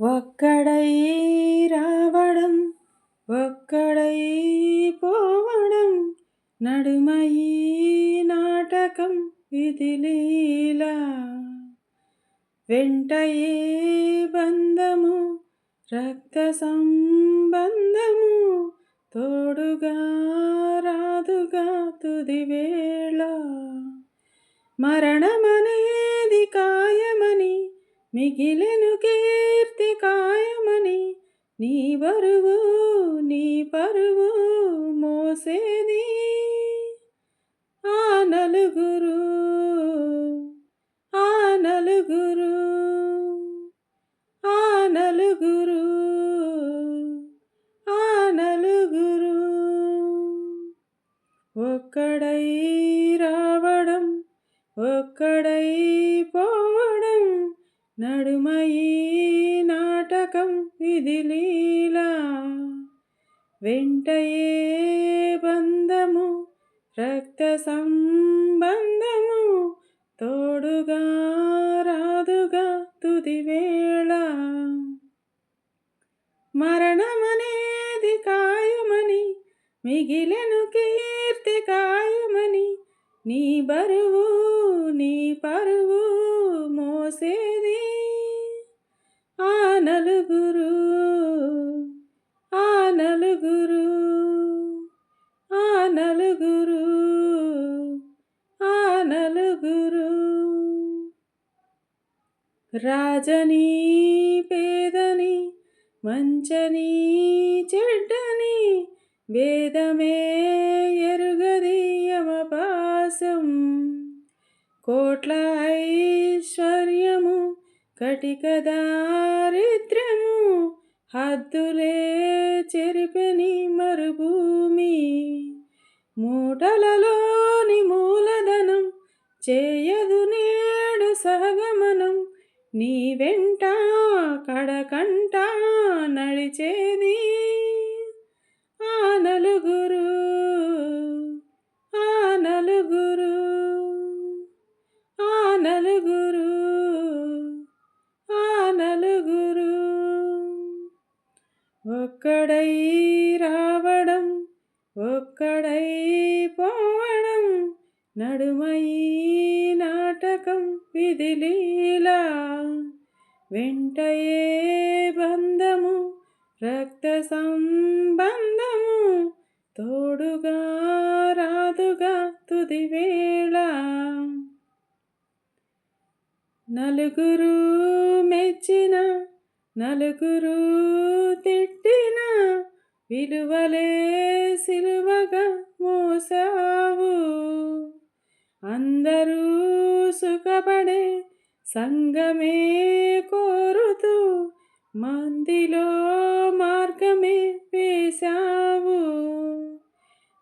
ఒక్కడై రావడం ఒక్కడై పోవడం నడుమయీ నాటకం విధిలీలా వెంటయే బంధము రక్త సంబంధము తోడుగా రాదుగా తుది వేళ. మరణమనేది కాయమని మిగిలెను కీర్తి కాయమని నీ బరువు నీ పరువు మోసేది. ఆ నలుగురు ఆ నలుగురు ఆ నలుగురు ఆ నలుగురు. ఒక్కడై రావడం ఒక్కడై పోవడం నడుమయీ నాటకం విధిలీలా వెంటయే బంధము రక్త సంబంధము తోడుగా రాదుగా తుదివేళ మరణమనేది కాయమని మిగిలెను కీర్తి కాయమని నీ బరువు నీ పరువు మోసే నలుగురు ఆ నలుగురు. రాజని పేదని మంచని చెడ్డని వేదమే ఎరుగది యమపాసం కోట్ల ఐశ్వర్యము కటిక దారిద్ర్యము హద్దులే చెరిపెని మరుభూమి. మూటలలోని మూలధనం చేయదు నేడు సహగమనం. నీ వెంట కడకంట నడిచేది. ఆ నలుగురు నడుమయీ నాటకం విధిలీలా వెంటయే బంధము రక్త సంబంధము తోడుగా రాదుగా తుది వేళ. నలుగురు మెచ్చిన నలుగురు తిట్టిన విలువలే సిలువగా మోసావు. అందరూ సుఖపడే సంగమే కోరుతూ మందిలో మార్గమే వేశావు.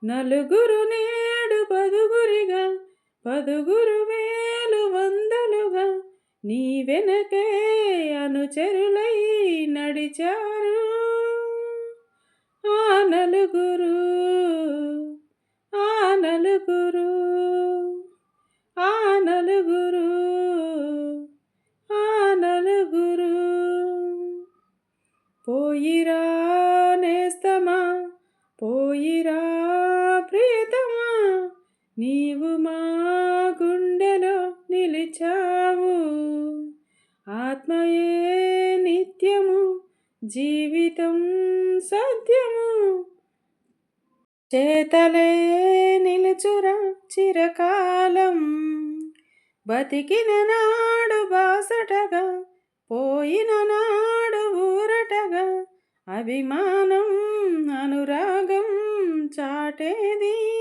నలుగురు నేడు పదుగురిగా పదుగురు వేలు వందలుగా నీ వెనకే అనుచరులై నడిచారు. ఆ నలుగురు పోయిరా నేస్తమా? పోయిరా ప్రీతమా? నీవు మా గుండెలో నిలిచావు. ఆత్మయే నిత్యము జీవితం సత్యము. చేతలే నిలుచురా చిరకాలం. బతికిన నాడు బాసటగా పోయిన నాడు ఊరటగా అభిమానం అనురాగం చాటేది.